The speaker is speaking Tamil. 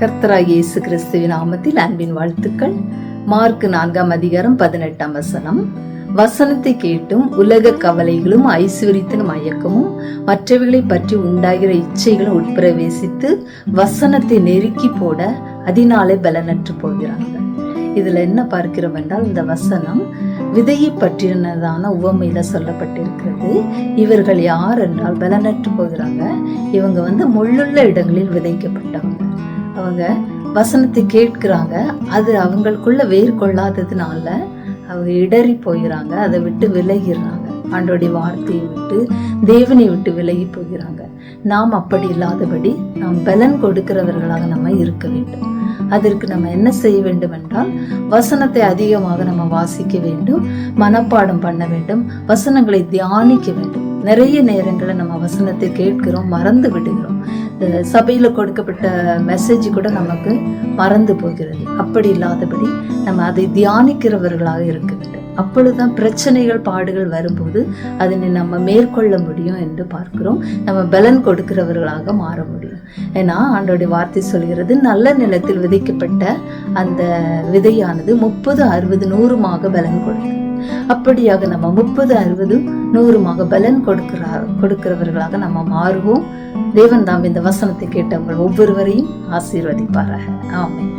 கர்த்தராக இயேசு கிறிஸ்துவின் நாமத்தில் அன்பின் வாழ்த்துக்கள். மார்க் நான்காம் அதிகாரம் பதினெட்டாம் வசனம். வசனத்தை கேட்டும் உலக கவலைகளும் ஐஸ்வர்யத்தின் மயக்கமும் மற்றவைகளை பற்றி உண்டாகிற இச்சைகளும் உட்பிரவேசித்து வசனத்தை நெருக்கி போட அதனாலே பலனற்று போகிறாங்க இதுல என்ன பார்க்கிறோம் என்றால் இந்த வசனம் விதையை பற்றினதான உவமையில சொல்லப்பட்டிருக்கிறது. இவர்கள் யார் என்றால் பலனற்று போகிறாங்க. இவங்க வந்து முள்ளுள்ள இடங்களில் விதைக்கப்பட்டவங்க. அவங்க வசனத்தை கேட்கிறாங்க. அது அவங்களுக்குள்ள வேர் கொள்ளாததுனால அவங்க இடறி போகிறாங்க அதை விட்டு விலகிடுறாங்க. ஆண்டோடைய வார்த்தையை விட்டு தேவனை விட்டு விலகி போகிறாங்க நாம் அப்படி இல்லாதபடி நாம் பலன் கொடுக்கிறவர்களாக நம்ம இருக்க வேண்டும். அதற்கு நம்ம என்ன செய்ய வேண்டும் என்றால் வசனத்தை அதிகமாக நம்ம வாசிக்க வேண்டும் மனப்பாடம் பண்ண வேண்டும் வசனங்களை தியானிக்க வேண்டும். நிறைய நேரங்களில் நம்ம வசனத்தை கேட்கிறோம் மறந்து விடுகிறோம். இந்த கொடுக்கப்பட்ட மெசேஜ் கூட நமக்கு மறந்து போகிறது. அப்படி இல்லாதபடி நம்ம அதை தியானிக்கிறவர்களாக இருக்க வேண்டும். அப்பொழுதுதான் பிரச்சனைகள் பாடுகள் வரும்போது அதனை நம்ம மேற்கொள்ள முடியும் என்று பார்க்கிறோம். நம்ம பலன் கொடுக்கிறவர்களாக மாற முடியும். ஏன்னா ஆண்டோடைய வார்த்தை சொல்கிறது நல்ல நிலத்தில் விதைக்கப்பட்ட அந்த விதையானது முப்பது அறுபது நூறுமாக பலன் கொடுக்கும். அப்படியாக நம்ம முப்பது அறுபது நூறுமாக பலன் கொடுக்கிறார் கொடுக்கிறவர்களாக நம்ம மாறுவோம். தேவன் தாம் இந்த வசனத்தை கேட்டவங்கள் ஒவ்வொருவரையும் ஆசீர்வதிப்பாராக. ஆமாம்